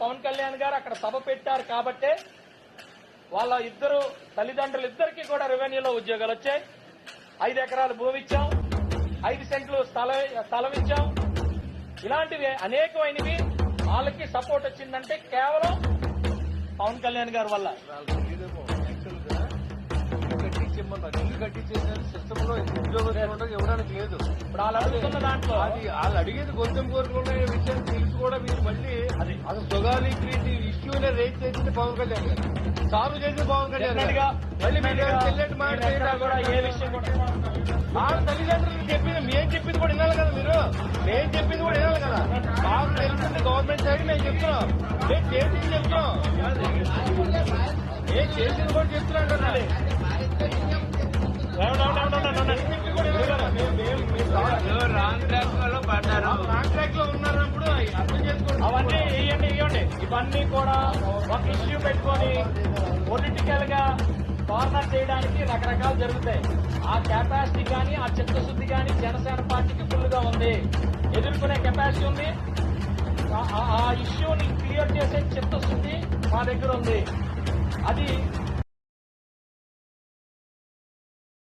పవన్ కళ్యాణ్ గారు అక్కడ సభ పెట్టారు కాబట్టే వాళ్ళ ఇద్దరు తల్లిదండ్రులు ఇద్దరికి కూడా రెవెన్యూలో ఉద్యోగాలు వచ్చాయి. ఐదు ఎకరాలు భూమి ఇచ్చాం. ఐదు సెంట్లు స్థల స్థలం ఇచ్చాం. ఇలాంటివి అనేకమైనవి వాళ్ళకి సపోర్ట్ వచ్చిందంటే కేవలం పవన్ కళ్యాణ్ గారి వల్ల. ఇప్పుడు వాళ్ళు అడుగుతున్న దాంట్లో వాళ్ళు అడిగేది కొంచెం కోరుకున్న విషయం ప్రీతి ఇష్యూనే రేట్ చేసింది పవన్ కళ్యాణ్ గారు. సాల్వ్ చేసింది పవన్ కళ్యాణ్ గారు. మళ్ళీ మీరు చెల్లెట్ మాట మీరు ఎక్కడా కూడా ఏ విషయం కూడా వాళ్ళ తల్లిదండ్రులు చెప్పింది మేము చెప్పింది కూడా వినాలి కదా మీరు? మేము చెప్పింది కూడా వినాలి కదా? మాకు తెలిసింది గవర్నమెంట్ సైడ్ మేము చెప్తున్నాం. మేము చేసింది చెప్తున్నాం. మేము చేసింది కూడా చెప్తున్నాం కదా. రాంగ్ ట్రాక్లో పడ్డారు కాంట్రాక్ట్లో ఉన్నప్పుడు అర్థం చేసుకోండి. అవన్నీ ఇవన్నీ కూడా ఒక ఇష్యూ పెట్టుకొని పొలిటికల్గా కార్నర్ చేయడానికి రకరకాలు జరుగుతాయి. ఆ కెపాసిటీ కానీ ఆ చిత్తశుద్ధి కానీ జనసేన పార్టీకి ఫుల్గా ఉంది. ఎదుర్కొనే కెపాసిటీ ఉంది. ఆ- ఆ ఇష్యూని క్లియర్ చేసే చిత్తశుద్ధి మా దగ్గర ఉంది. అది